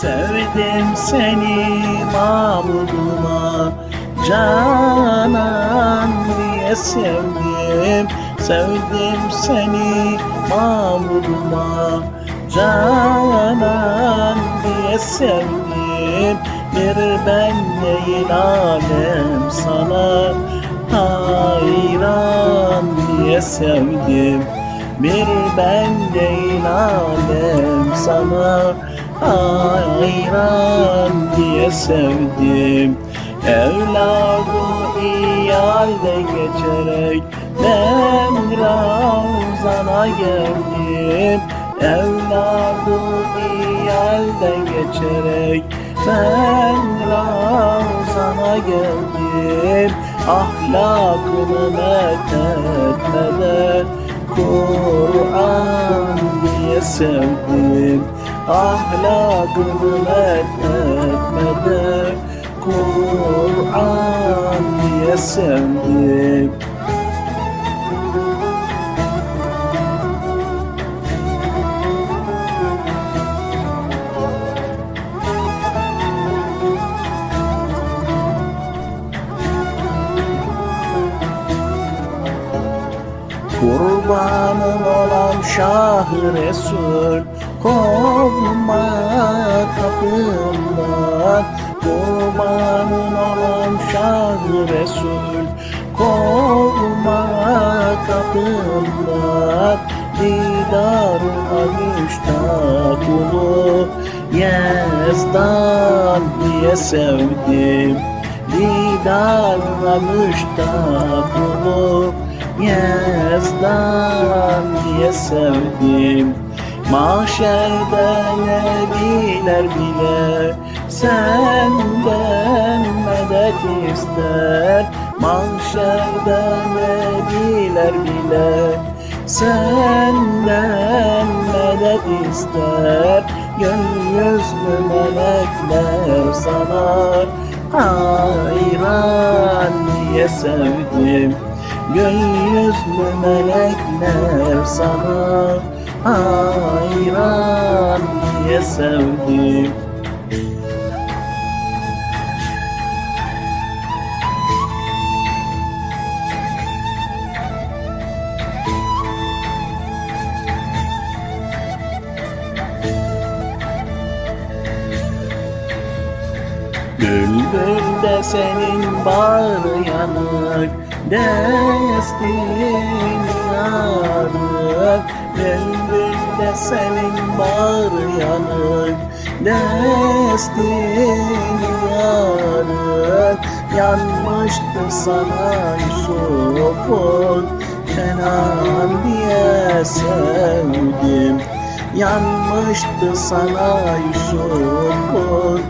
Sevdim seni Mahmud'uma Canan diye sevdim. Sevdim seni Mahmud'uma Canan diye sevdim. Bir ben değil alem sana. Hayran diye sevdim. Bir ben değil alem sana. Hayran diye sevdim. Evladı iyi halde geçerek ben Ravzan'a geldim Evladı iyi halde geçerek ben Ravzan'a geldim Ahlakını methetmeden Kur'an diye sevdim ahlakını methetmeden Kur'an diye sevdim Kurbanın olan Şah-ı Resul Kovma kapımdan. Kurbanın olan Şah-ı Resul Kovma kapımdan. Didarına müştak ulu Yazdan diye sevdim. Didarına müştak ulu Yazdan diye sevdim. Mahşerde nebiler bile Senden medet ister. Mahşerde nebiler bile Senden medet ister. Gönül yüzlü melekler sana Hayran diye sevdim Yüzlü melekler sana hayran diye sevdim Bülbül senin bağrı yanık Destin yanık Bülbül de senin bağrı yanık Destin yanık Yanmıştı sana Yusuf'un Kenan diye sevdim Yanmıştı sana Yusuf'un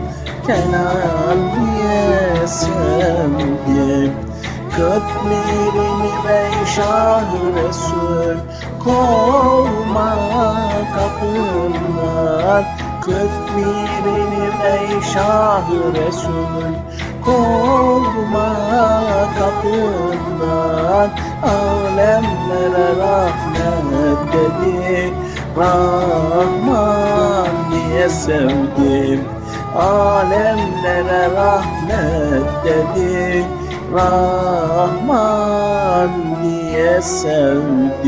Kenan diye sevdim Köklerini ve şah-ı Resul Kovma kapından Köklerini ve şah-ı Resul Kovma kapından Alemlere rahmet dedi Rahman diye sevdim. Alemlere rahmet dedi Rahman diye sevdim